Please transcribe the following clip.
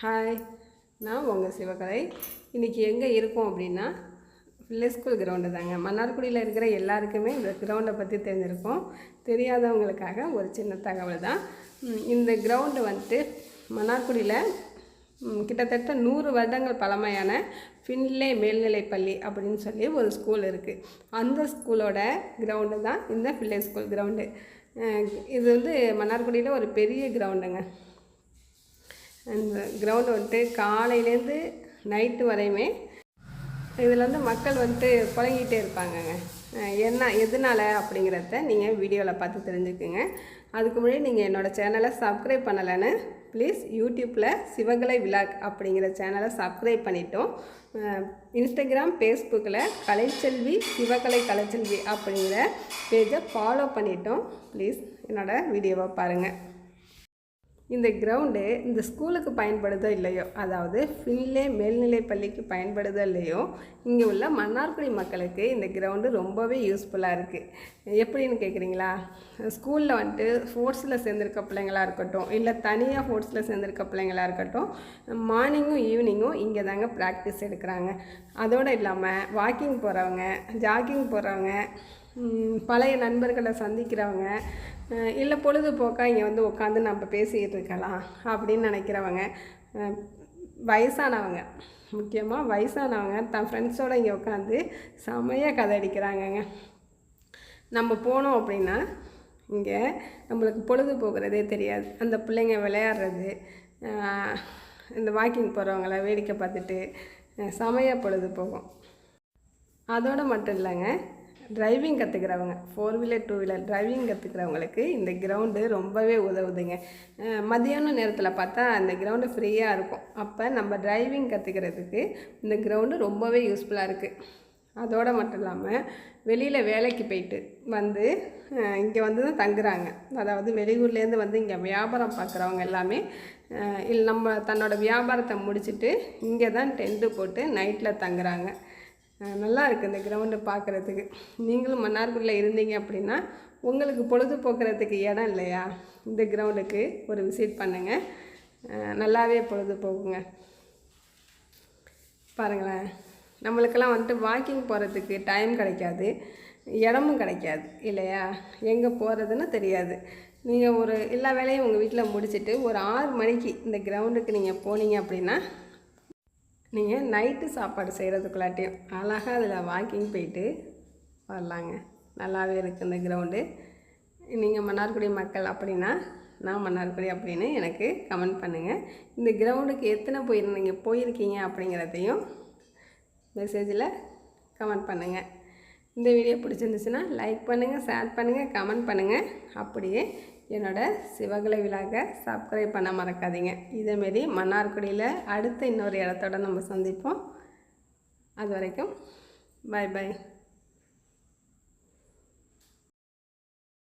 Hi நான் உங்கள் சிவகலை. இன்றைக்கி எங்கே இருக்கோம் அப்படின்னா பிள்ளை ஸ்கூல் கிரவுண்டு தாங்க. மன்னார்குடியில் இருக்கிற எல்லாருக்குமே இந்த கிரவுண்டை பற்றி தெரிஞ்சிருக்கோம். தெரியாதவங்களுக்காக ஒரு சின்ன தகவல் தான். இந்த கிரவுண்டு வந்துட்டு மன்னார்குடியில் கிட்டத்தட்ட நூறு வருடங்கள் பழமையான ஃபின்லே மேல்நிலைப்பள்ளி அப்படின்னு சொல்லி ஒரு ஸ்கூல் இருக்குது அந்த ஸ்கூலோட கிரவுண்டு தான் இந்த வில்லேஜ் ஸ்கூல் கிரவுண்டு இது வந்து மன்னார்குடியில் ஒரு பெரிய கிரவுண்டுங்க அந்த கிரவுண்டு வந்துட்டு காலையிலேருந்து நைட்டு வரையுமே இதில் வந்து மக்கள் வந்துட்டு புழங்கிட்டே இருப்பாங்கங்க. என்ன எதனால அப்படிங்கிறத நீங்கள் வீடியோவில் பார்த்து தெரிஞ்சுக்குங்க. அதுக்கு முன்னாடி நீங்கள் என்னோடய சேனலை சப்ஸ்கிரைப் பண்ணலைன்னு ப்ளீஸ் யூடியூப்பில் சிவகலை விலாக் அப்படிங்கிற சேனலை சப்ஸ்கிரைப் பண்ணிட்டோம். இன்ஸ்டாகிராம் ஃபேஸ்புக்கில் கலைச்செல்வி சிவகலை கலைச்செல்வி அப்படிங்கிற பேஜை ஃபாலோ பண்ணிட்டோம். ப்ளீஸ் என்னோடய வீடியோவை பாருங்கள் இந்த கிரவுண்டு இந்த ஸ்கூலுக்கு பயன்படுதோ இல்லையோ அதாவது ஃபின்லே மேல்நிலை பள்ளிக்கு பயன்படுதோ இல்லையோ இங்கே உள்ள மன்னார்குடி மக்களுக்கு இந்த கிரவுண்டு ரொம்பவே யூஸ்ஃபுல்லாக இருக்குது எப்படின்னு கேட்குறீங்களா ஸ்கூலில் வந்துட்டு ஸ்போர்ட்ஸில் சேர்ந்துருக்க பிள்ளைங்களா இருக்கட்டும் இல்லை தனியாக ஸ்போர்ட்ஸில் சேர்ந்துருக்க பிள்ளைங்களா இருக்கட்டும் மார்னிங்கும் ஈவினிங்கும் இங்கே தாங்க ப்ராக்டிஸ் எடுக்கிறாங்க. அதோடு இல்லாமல் வாக்கிங் போகிறவங்க ஜாகிங் போகிறவங்க பழைய நண்பர்களை சந்திக்கிறவங்க இல்லை பொழுதுபோக்காக இங்கே வந்து உட்காந்து நம்ம பேசிக்கிட்டு இருக்கலாம் அப்படின்னு நினைக்கிறவங்க வயசானவங்க முக்கியமாக வயசானவங்க தன் ஃப்ரெண்ட்ஸோடு இங்கே உட்காந்து செமையாக கதை அடிக்கிறாங்கங்க. நம்ம போனோம் அப்படின்னா இங்கே நம்மளுக்கு பொழுது போகிறதே தெரியாது. அந்த பிள்ளைங்க விளையாடுறது இந்த வாக்கிங் போகிறவங்கள வேடிக்கை பார்த்துட்டு செமையாக பொழுது போகும் அதோடு மட்டும் இல்லைங்க driving கற்றுக்கிறவங்க four wheeler two wheeler driving கற்றுக்கிறவங்களுக்கு இந்த கிரவுண்டு ரொம்பவே உதவுதுங்க. மதியானம் நேரத்தில் பார்த்தா அந்த கிரவுண்டு ஃப்ரீயாக இருக்கும். அப்போ நம்ம டிரைவிங் கற்றுக்கிறதுக்கு இந்த கிரவுண்டு ரொம்பவே யூஸ்ஃபுல்லாக இருக்குது அதோடு மட்டும் இல்லாமல் வெளியில் வேலைக்கு போயிட்டு வந்து இங்கே வந்து தான் தங்குறாங்க. அதாவது வெளியூர்லேருந்து வந்து இங்கே வியாபாரம் பார்க்குறவங்க எல்லாமே இல்லை நம்ம தன்னோட வியாபாரத்தை முடிச்சுட்டு இங்கே தான் டென்ட்டு போட்டு நைட்டில் தங்குறாங்க. நல்லா இருக்குது இந்த கிரவுண்டு பார்க்குறதுக்கு. நீங்களும் மன்னார்குடியில் இருந்தீங்க அப்படின்னா உங்களுக்கு பொழுதுபோக்குறதுக்கு இடம் இல்லையா? இந்த கிரவுண்டுக்கு ஒரு விசிட் பண்ணுங்கள் நல்லாவே பொழுது போகுங்க பாருங்களேன். நம்மளுக்கெல்லாம் வந்துட்டு வாக்கிங் போகிறதுக்கு டைம் கிடைக்காது. இடமும் கிடைக்காது இல்லையா? எங்கே போகிறதுன்னு தெரியாது. நீங்கள் ஒரு எல்லா வேலையும் உங்கள் வீட்டில் முடிச்சுட்டு ஒரு ஆறு மணிக்கு இந்த கிரவுண்டுக்கு நீங்கள் போனீங்க அப்படின்னா நீங்கள் நைட்டு சாப்பாடு செய்கிறதுக்குள்ளாட்டியும் அழகாக அதில் வாக்கிங் போயிட்டு வரலாங்க. நல்லாவே இருக்குது இந்த கிரவுண்டு நீங்கள் மன்னார்குடி மக்கள் அப்படின்னா நான் மன்னார்குடி அப்படின்னு எனக்கு கமெண்ட் பண்ணுங்கள் இந்த கிரவுண்டுக்கு எத்தனை போயிருந்தீங்க போயிருக்கீங்க அப்படிங்கிறதையும் மெசேஜில் கமெண்ட் பண்ணுங்கள் இந்த வீடியோ பிடிச்சிருந்துச்சுன்னா லைக் பண்ணுங்கள் ஷேர் பண்ணுங்கள் கமெண்ட் பண்ணுங்கள் அப்படியே என்னோட சிவகலை விழாக சப்ஸ்கிரைப் பண்ண மறக்காதீங்க. இதேமாரி மன்னார்குடியில் அடுத்த இன்னொரு இடத்தோட நம்ம சந்திப்போம். அது வரைக்கும் பை பாய்